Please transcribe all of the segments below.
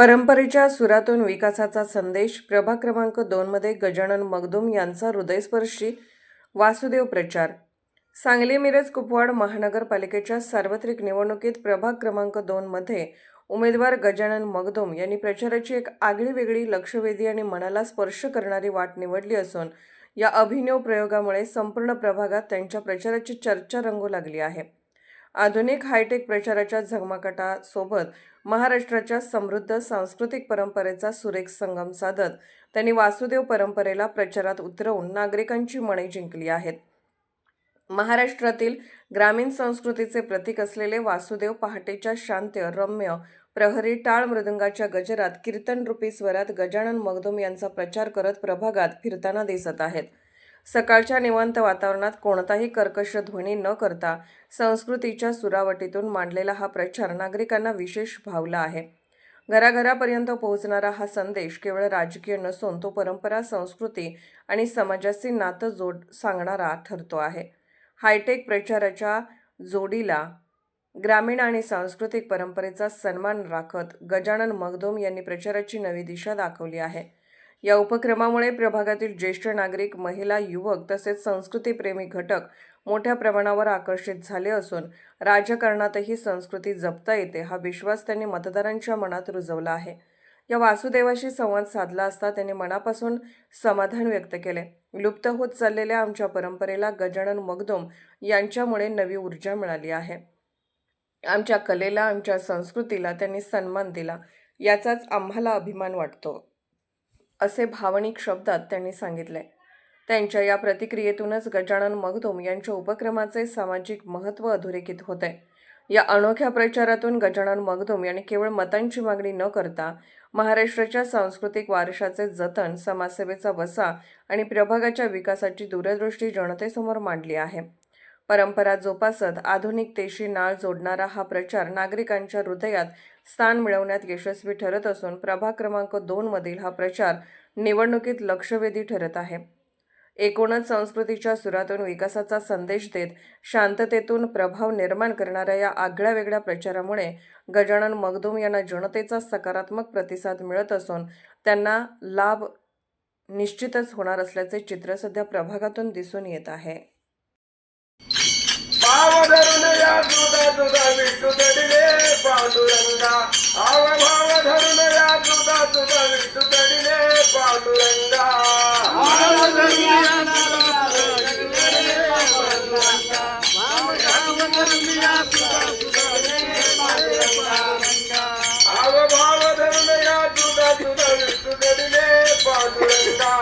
परंपरेच्या सुरातून विकासाचा संदेश प्रभाग क्रमांक दोनमध्ये गजानन मगदुम यांचा हृदयस्पर्शी वासुदेव प्रचार. सांगली मिरज कुपवाड महानगरपालिकेच्या सार्वत्रिक निवडणुकीत प्रभाग क्रमांक दोनमध्ये उमेदवार गजानन मगदुम यांनी प्रचाराची एक आगळीवेगळी लक्षवेधी आणि मनाला स्पर्श करणारी वाट निवडली असून या अभिनव प्रयोगामुळे संपूर्ण प्रभागात त्यांच्या प्रचाराची चर्चा रंगू लागली आहे. आधुनिक हायटेक प्रचाराच्या झगमकटासोबत महाराष्ट्राच्या समृद्ध सांस्कृतिक परंपरेचा सुरेख संगम साधत त्यांनी वासुदेव परंपरेला प्रचारात उतरवून नागरिकांची मने जिंकली आहेत. महाराष्ट्रातील ग्रामीण संस्कृतीचे प्रतीक असलेले वासुदेव पहाटेच्या शांत रम्य प्रहरी टाळ मृदंगाच्या गजरात कीर्तनरूपी स्वरात गजानन मगदुम यांचा प्रचार करत प्रभागात फिरताना दिसत आहेत. सकाळच्या निवांत वातावरणात कोणताही कर्कश ध्वनी न करता संस्कृतीच्या सुरावटीतून मांडलेला हा प्रचार नागरिकांना विशेष भावला आहे. घराघरापर्यंत पोहोचणारा हा संदेश केवळ राजकीय नसून तो परंपरा संस्कृती आणि समाजाचे नातं जोड सांगणारा ठरतो आहे. हायटेक प्रचाराच्या जोडीला ग्रामीण आणि सांस्कृतिक परंपरेचा सन्मान राखत गजानन मगदोम यांनी प्रचाराची नवी दिशा दाखवली आहे. या उपक्रमामुळे प्रभागातील ज्येष्ठ नागरिक महिला युवक तसेच संस्कृतीप्रेमी घटक मोठ्या प्रमाणावर आकर्षित झाले असून राजकारणातही संस्कृती जपता येते हा विश्वास त्यांनी मतदारांच्या मनात रुजवला आहे. या वासुदेवाशी संवाद साधला असता त्यांनी मनापासून समाधान व्यक्त केले. लुप्त होत चाललेल्या आमच्या परंपरेला गजानन मगदुम यांच्यामुळे नवी ऊर्जा मिळाली आहे. आमच्या कलेला आमच्या संस्कृतीला त्यांनी सन्मान दिला. याचाच आम्हाला अभिमान वाटतो. असे भावनिक शब्दात त्यांनी सांगितले. त्यांच्या या प्रतिक्रियेतूनच गजानन मगदुम यांच्या उपक्रमाचे सामाजिक महत्त्व अधोरेखित होते. या अनोख्या प्रचारातून गजानन मगदुम यांनी केवळ मतांची मागणी न करता महाराष्ट्राच्या सांस्कृतिक वारशाचे जतन समाजसेवेचा वसा आणि प्रभागाच्या विकासाची दूरदृष्टी जनतेसमोर मांडली आहे. परंपरा जोपासत आधुनिकतेशी नाळ जोडणारा हा प्रचार नागरिकांच्या हृदयात स्थान मिळवण्यात यशस्वी ठरत असून प्रभाग क्रमांक दोनमधील हा प्रचार निवडणुकीत लक्षवेधी ठरत आहे. एकूणच संस्कृतीच्या सुरातून विकासाचा संदेश देत शांततेतून प्रभाव निर्माण करणाऱ्या या आगळ्या वेगळ्या प्रचारामुळे गजानन मगदूम यांना जनतेचा सकारात्मक प्रतिसाद मिळत असून त्यांना लाभ निश्चितच होणार असल्याचे चित्र सध्या प्रभागातून दिसून येत आहे. पांडुरंगा आव भाव या दुधा दुधा विष्णू तडिले पांडुरंगा. भाव धरून या आव भाव विष्णू तडिले पांडुरंगा.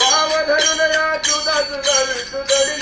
भाव या विष्णू तडिले